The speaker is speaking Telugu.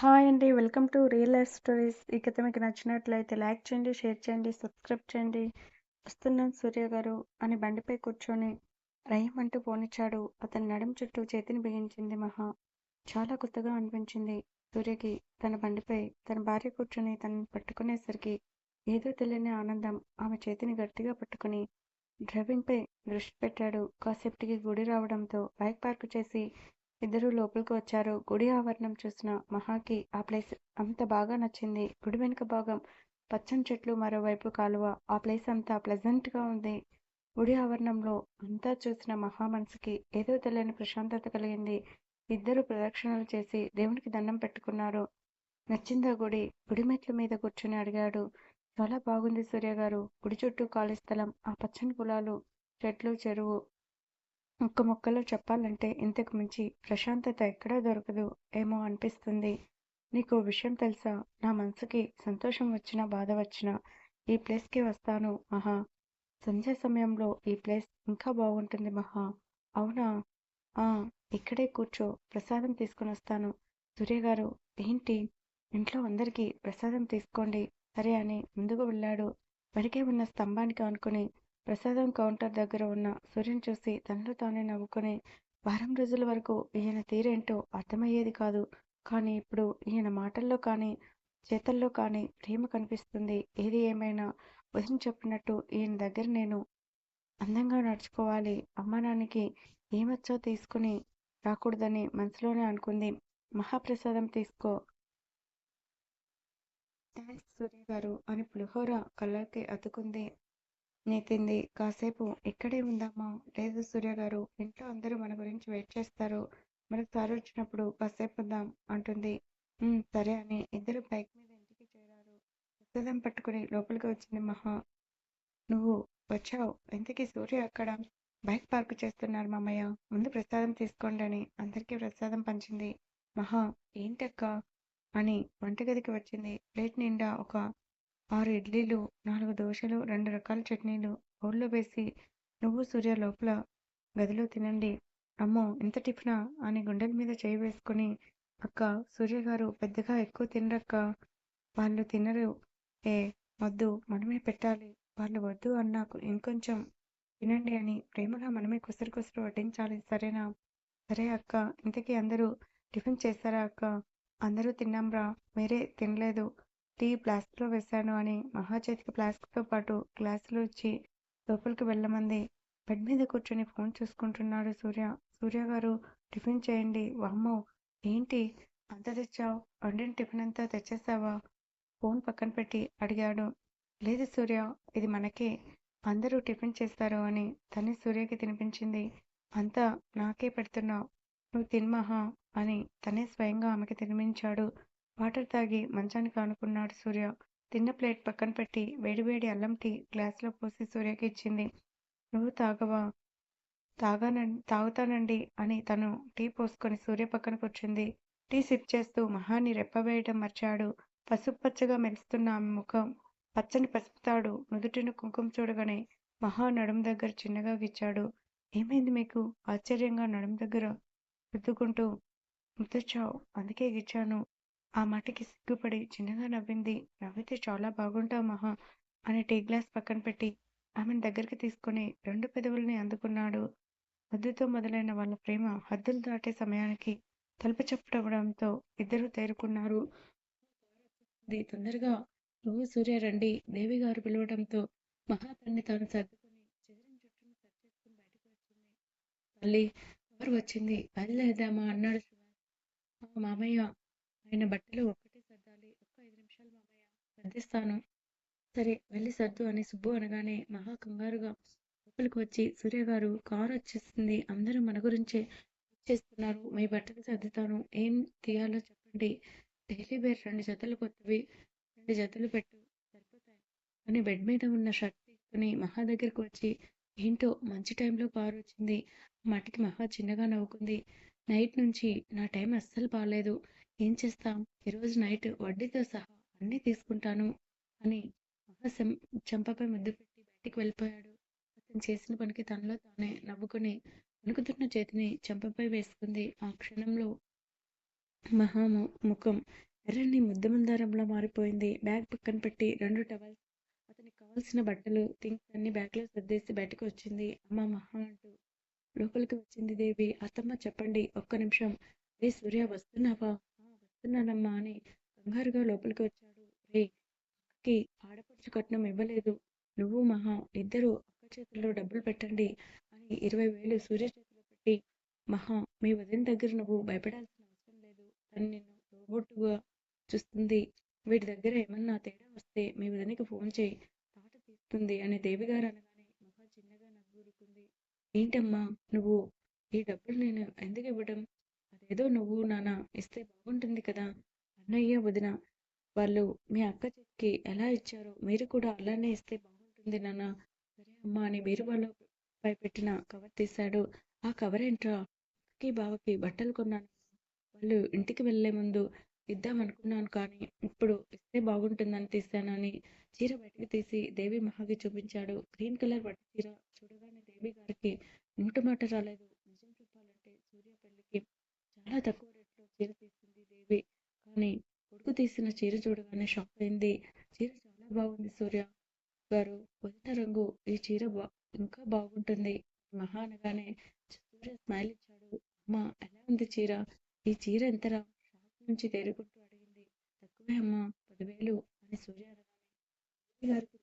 హాయ్ అండి. Welcome to real life stories. ఈ కథ మీకు నచ్చినట్లయితే లైక్ చేయండి, షేర్ చేయండి, సబ్స్క్రైబ్ చేయండి. వస్తున్నాను సూర్య గారు అని బండిపై కూర్చొని రయ్యమంటూ పోనిచ్చాడు. అతని నడుం చుట్టూ చేతిని బిగించింది మహా. చాలా కొత్తగా అనిపించింది సూర్యకి తన బండిపై తన భార్య కూర్చొని తనని పట్టుకునేసరికి ఏదో తెలియని ఆనందం. ఆమె చేతిని గట్టిగా పట్టుకుని డ్రైవింగ్పై దృష్టి పెట్టాడు. కాసేపటికి గుడి రావడంతో బైక్ పార్క్ చేసి ఇద్దరూ లోపలికి వచ్చారు. గుడి ఆవరణం చూసిన మహాకి ఆ ప్లేస్ అంత బాగా నచ్చింది. గుడి వెనుక భాగం పచ్చని చెట్లు మరోవైపు కాలువ. ఆ ప్లేస్ అంతా ప్లెజెంట్గా ఉంది. గుడి ఆవరణంలో అంతా చూసిన మహా మనసుకి ఏదో తెలియని ప్రశాంతత కలిగింది. ఇద్దరు ప్రదక్షిణలు చేసి దేవునికి దండం పెట్టుకున్నారు. నచ్చిందా గుడి? గుడి మెట్ల మీద కూర్చుని అడిగాడు. చాలా బాగుంది సూర్య గారు. గుడి చుట్టూ ఖాళీ స్థలం, ఆ పచ్చని పొలాలు, చెట్లు, చెరువు. ఒక్క ముక్కలో చెప్పాలంటే ఇంతకు మించి ప్రశాంతత ఎక్కడా దొరకదు ఏమో అనిపిస్తుంది. నీకు విషయం తెలుసా? నా మనసుకి సంతోషం వచ్చినా బాధ వచ్చినా ఈ ప్లేస్కి వస్తాను మహా. సంధ్యా సమయంలో ఈ ప్లేస్ ఇంకా బాగుంటుంది మహా. అవునా? ఆ ఇక్కడే కూర్చో ప్రసాదం తీసుకొని వస్తాను. సూర్యగారు ఏంటి? ఇంట్లో అందరికీ ప్రసాదం తీసుకోండి సరే అని ముందుకు వెళ్ళాడు. వెనకే ఉన్న స్తంభానికి అనుకుని ప్రసాదం కౌంటర్ దగ్గర ఉన్న సూర్యుని చూసి తనలో తానే నవ్వుకుని వారం రోజుల వరకు ఈయన తీరేంటో అర్థమయ్యేది కాదు. కానీ ఇప్పుడు ఈయన మాటల్లో కానీ చేతల్లో కానీ ప్రేమ కనిపిస్తుంది. ఏది ఏమైనా వదిన చెప్పినట్టు ఈయన దగ్గర నేను అందంగా నడుచుకోవాలి. అమ్మానాన్నకి ఏమొచ్చో తీసుకుని రాకూడదని మనసులోనే అనుకుంది. మహాప్రసాదం తీసుకో. థ్యాంక్స్ సూర్య గారు అని పులిహోర కళ్ళకి అతుకుంది. నెత్తింది. కాసేపు ఇక్కడే ఉందామా? లేదు సూర్య గారు. ఇంట్లో అందరూ మన గురించి వెయిట్ చేస్తారు. మనకు సార్ వచ్చినప్పుడు కాసేపు ఉందాం అంటుంది. సరే అని ఇద్దరు బైక్ మీద ఇంటికి చేరారు. ప్రసాదం పట్టుకుని లోపలికి వచ్చింది మహా. నువ్వు వచ్చావు. ఇంతకీ సూర్య అక్కడ బైక్ పార్క్ చేస్తున్నారు మామయ్య. ముందు ప్రసాదం తీసుకోండి అని అందరికీ ప్రసాదం పంచింది. మహా ఏంటక్కా? అని వంటగదికి వచ్చింది. ప్లేట్ నిండా ఒక ఆరు ఇడ్లీలు, నాలుగు దోశలు, రెండు రకాల చట్నీలు బౌల్లో వేసి నువ్వు సూర్య లోపల గదిలో తినండి. అమ్మో ఇంత టిఫినా? అని గుండెల మీద చేయి వేసుకుని సూర్య గారు పెద్దగా ఎక్కువ తినరక్కా. వాళ్ళు తినరు. ఏ వద్దు మనమే పెట్టాలి. వాళ్ళు వద్దు అన్నాకు ఇంకొంచెం తినండి అని ప్రేమగా మనమే కుసరు కుసరు వడ్డించాలి సరేనా? సరే అక్కా. ఇంతకీ అందరూ టిఫిన్ చేశారా అక్క అందరూ తిన్నాంరా. మీరే తినలేదు. టీ ఫ్లాస్క్లో వేశాను అని మహా చేతికి ఫ్లాస్క్తో పాటు గ్లాసులు ఇచ్చి లోపలికి వెళ్ళమంది. బెడ్ మీద కూర్చొని ఫోన్ చూసుకుంటున్నాడు సూర్య. సూర్య గారు టిఫిన్ చేయండి. వామ్మో ఏంటి అంత తెచ్చావు? వండిన టిఫిన్ అంతా తెచ్చేసావా? ఫోన్ పక్కన పెట్టి అడిగాడు. లేదు సూర్య ఇది మనకే. అందరూ టిఫిన్ చేస్తారు అని తనే సూర్యకి తినిపించింది. అంతా నాకే పెడుతున్నావు. నువ్వు తిన్మహా అని తనే స్వయంగా ఆమెకి తినిపించాడు. వాటర్ తాగి మంచానికి ఆనుకున్నాడు సూర్య. తిన్న ప్లేట్ పక్కన పెట్టి వేడివేడి అల్లం టీ గ్లాస్లో పోసి సూర్యకి ఇచ్చింది. నువ్వు తాగవా? తాగానండి తాగుతానండి అని తను టీ పోసుకొని సూర్య పక్కన కూర్చుంది. టీ సిప్ చేస్తూ మహాని రెప్పవేయడం మర్చాడు. పసుపు పచ్చగా మెరుస్తున్న ఆమె ముఖం, పచ్చని పసుపు తాడు, నుదుటిన కుంకుమ చూడగానే మహా నడుం దగ్గర చిన్నగా గిచ్చాడు. ఏమైంది మీకు? ఆశ్చర్యంగా నడుం దగ్గర రుద్దుకుంటూ ముద్దొచ్చావు. అందుకే గిచ్చాను. ఆ మాటకి సిగ్గుపడి చిన్నగా నవ్వింది. నవ్వితే చాలా బాగుంటావు మహా అని టీ గ్లాస్ పక్కన పెట్టి ఆమెను దగ్గరికి తీసుకుని రెండు పెదవుల్ని అందుకున్నాడు. హద్దుతో మొదలైన వాళ్ళ ప్రేమ హద్దులు దాటే సమయానికి తలుపు చప్పుడవడంతో ఇద్దరూ తేరుకున్నారు. తొందరగా నువ్వు సూర్య రండి దేవి గారు పిలవడంతో మహా తన్ని తాను సర్దుకుని చెదిరిన జుట్టును సరిచేసుకుని బయటకు వచ్చింది. తల్లి ఎవరు వచ్చింది బయలుదేరదామా అన్నాడు మామయ్య ఆయన బట్టలు ఒక్కటే సర్దాలి. ఒక్క ఐదు నిమిషాలు మామయ్య సర్దిస్తాను. సరే వెళ్ళి సర్దు అని సుబ్బు అనగానే మహా కంగారుగా లోపలికి వచ్చి సూర్య గారు కారు వచ్చేస్తుంది అందరూ మన గురించే వచ్చేస్తున్నారు. మీ బట్టలు సర్దుతాను. ఏం తీయాలో చెప్పండి. డైలీ వేర్ రెండు జతలు కొత్తవి రెండు జతలు పెట్టు సరిపోతాయి అని బెడ్ మీద ఉన్న షర్ట్ తీసుకుని మహా దగ్గరికి వచ్చి ఏంటో మంచి టైంలో కారు వచ్చింది. మాటికి మహా చిన్నగా నవ్వుకుంది. నైట్ నుంచి నా టైం అస్సలు బాగాలేదు ఏం చేస్తాం? ఈరోజు నైట్ వడ్డీతో సహా అన్నీ తీసుకుంటాను అని మహా చెంపపై ముద్దు పెట్టి బయటికి వెళ్ళిపోయాడు. అతను చేసిన పనికి తనలో తానే నవ్వుకుని వణుకుతున్న చేతిని చెంపపై వేసుకుంది. ఆ క్షణంలో మహాము ముఖం ఎర్రని ముద్దమందారంలా మారిపోయింది బ్యాగ్ పక్కన పెట్టి రెండు టవల్స్ అతనికి కావాల్సిన బట్టలు థింగ్స్ అన్ని బ్యాగ్లో సర్దేసి బయటకు వచ్చింది అమ్మ మహా అంటూ లోపలికి వచ్చింది దేవి అత్తమ్మ చెప్పండి ఒక్క నిమిషం రే సూర్య వస్తున్నావా వస్తున్నానమ్మా అని కంగారుగా లోపలికి వచ్చాడు. రే అక్కకి ఆడపడుచు కట్నం ఇవ్వలేదు. నువ్వు మహా ఇద్దరు అక్క చేతుల్లో డబ్బులు పెట్టండి అని ఇరవై వేలు సూర్య చేతిలో పెట్టి మహా మీ వదిన దగ్గర నువ్వు భయపడాల్సిన అవసరం లేదు. తను నిన్ను రోబోట్టుగా చూస్తుంది. వీటి దగ్గర ఏమన్నా తేడా వస్తే మీ వదినకి ఫోన్ చేయి. తాట తీస్తుంది అని దేవి గారు అనగానే మహా చిన్నగా నవ్వురుకుంది ఏంటమ్మా నువ్వు ఈ డబ్బులు నేను ఎందుకు ఇవ్వడం? ఏదో నువ్వు నాన్న ఇస్తే బాగుంటుంది కదా అన్నయ్య వదిన వాళ్ళు మీ అక్క చెక్కి ఎలా ఇచ్చారో మీరు కూడా అలానే ఇస్తే బాగుంటుంది నాన్న. సరే అమ్మా అని బీరువాలో పై పెట్టిన కవర్ తీశాడు. ఆ కవర్ ఏంట్రా? అక్కకి బావకి బట్టలు కొన్నాను. వాళ్ళు ఇంటికి వెళ్ళే ముందు ఇద్దాం అనుకున్నాను కానీ ఇప్పుడు ఇస్తే బాగుంటుందని తీశానని చీర బయటకు తీసి దేవి మహాకి చూపించాడు. గ్రీన్ కలర్ పట్టు చీర చూడగానే దేవి గారికి ఇంటి మాట రాలేదు నిజం చెప్పాలంటే సూర్య పెళ్ళికి చాలా తక్కువ రేట్లో చీర తీసింది దేవి. కానీ కొడుకు తీసిన చీర చూడగానే షాక్ అయింది. చీర చాలా బాగుంది సూర్య గారు. వదిన రంగు ఈ చీర బా ఇంకా బాగుంటుంది. మహా అనగానే సూర్య స్మైల్ ఇచ్చాడు. అమ్మ ఎలా ఉంది చీర? ఈ చీర ఎంతరా? షాప్ నుంచి తేరుకుంటూ అడిగింది. తక్కువే అమ్మా పదివేలు అని సూర్య అనగానే గారికి